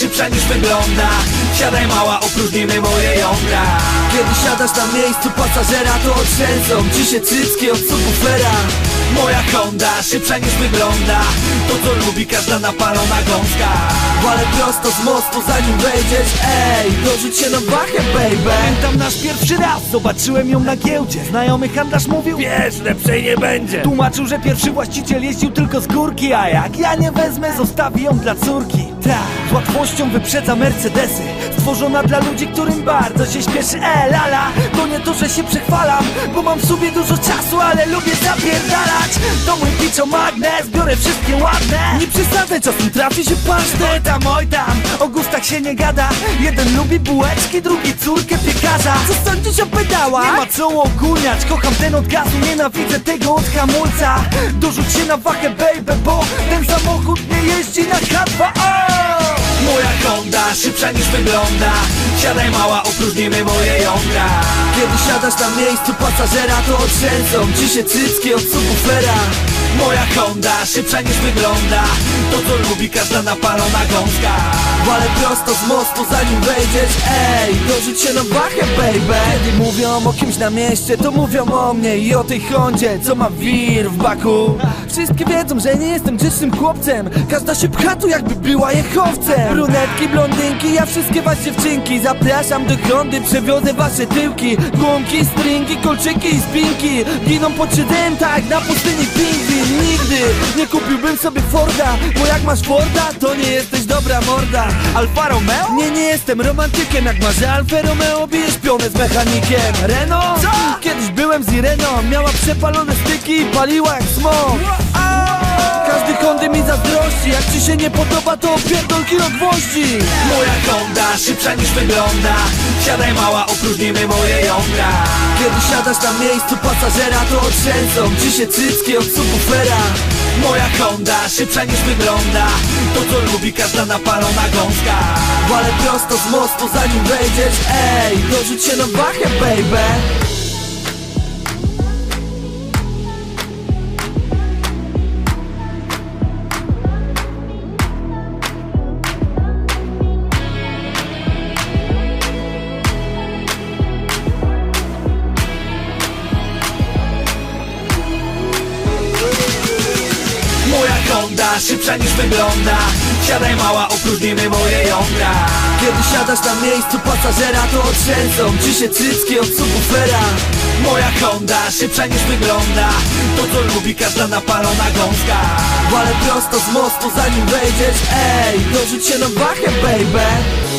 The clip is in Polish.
szybsza niż wygląda. Siadaj mała, opróżnimy moje jądra. Kiedy siadasz na miejscu pasażera To otrzęsą ci się cycki od subwoofera Moja Honda szybsza niż wygląda. To co lubi każda napalona gąska. Walę prosto z mostu zanim wejdziesz. Ej, dorzuć się na wachę baby. Pamiętam nasz pierwszy raz, zobaczyłem ją na giełdzie. Znajomy handlarz mówił, Wiesz, lepszej nie będzie. tłumaczył, że pierwszy właściciel jeździł tylko z górki A jak ja nie wezmę, zostawi ją dla córki. Tak, z łatwością wyprzedza Mercedesy. Stworzona dla ludzi, którym bardzo się śpieszy. E, lala, to nie to, że się przechwalam Bo mam w sobie dużo czasu, ale lubię zapierdalać To mój piczo magnes, biorę wszystkie ładne. Nie przesadzaj, czasem trafi się pasztet. Tam, oj tam, o gustach się nie gada. Jeden lubi bułeczki, drugi córkę piekarza. Co sądzisz o pedałach? Nie ma co ogólniać, kocham ten od gazu Nienawidzę tego od hamulca. Dorzuć się na wachę baby, bo ten samochód nie jeździ na H2O Moja Honda szybsza niż wygląda. Siadaj mała, opróżnimy moje jądra Kiedy siadasz na miejscu pasażera To otrzęsą ci się cycki od subwoofera. Moja Honda szybsza niż wygląda. To co lubi każda napalona gąska. Walę prosto z mostu zanim wejdziesz Ej, dorzuć się na wachę baby. Kiedy mówią o kimś na mieście To mówią o mnie i o tej Hondzie Co ma wir w baku Wszystkie wiedzą, że nie jestem grzecznym chłopcem. Każda się pcha tu jakby była jechowcem. Brunetki, blondynki, ja wszystkie was dziewczynki. Zapraszam do Hondy, przewiozę wasze tyłki. Gumki, stringi, kolczyki i spinki. Giną pod siedem tak na pustyni pingwin Nigdy nie kupiłbym sobie Forda Bo jak masz Forda, to nie jesteś dobra morda. Alfa Romeo? nie, nie jestem romantykiem. Jak masz Alfa Romeo, bijesz pionę z mechanikiem. Renault? Co? Byłem z Ireną Miała przepalone styki i paliła jak smog. Każdy Hondy mi zazdrości Jak ci się nie podoba, to opierdol kilo gwoździ. Moja Honda szybsza niż wygląda. Siadaj mała, opróżnimy moje jądra. Kiedy siadasz na miejscu pasażera To otrzęsą ci się cycki od subwoofera. Moja Honda szybsza niż wygląda. To co lubi każda napalona gąska. Walę prosto z mostu zanim wejdziesz. Ej, dorzuć się na wachę baby Honda szybsza niż wygląda. Siadaj mała, opróżnimy moje jądra. Kiedy siadasz na miejscu pasażera To otrzęsą ci się cycki od subwoofera. Moja Honda szybsza niż wygląda. To co lubi każda napalona gąska. Walę prosto z mostu zanim wejdziesz. Ej, dorzuć się na wachę baby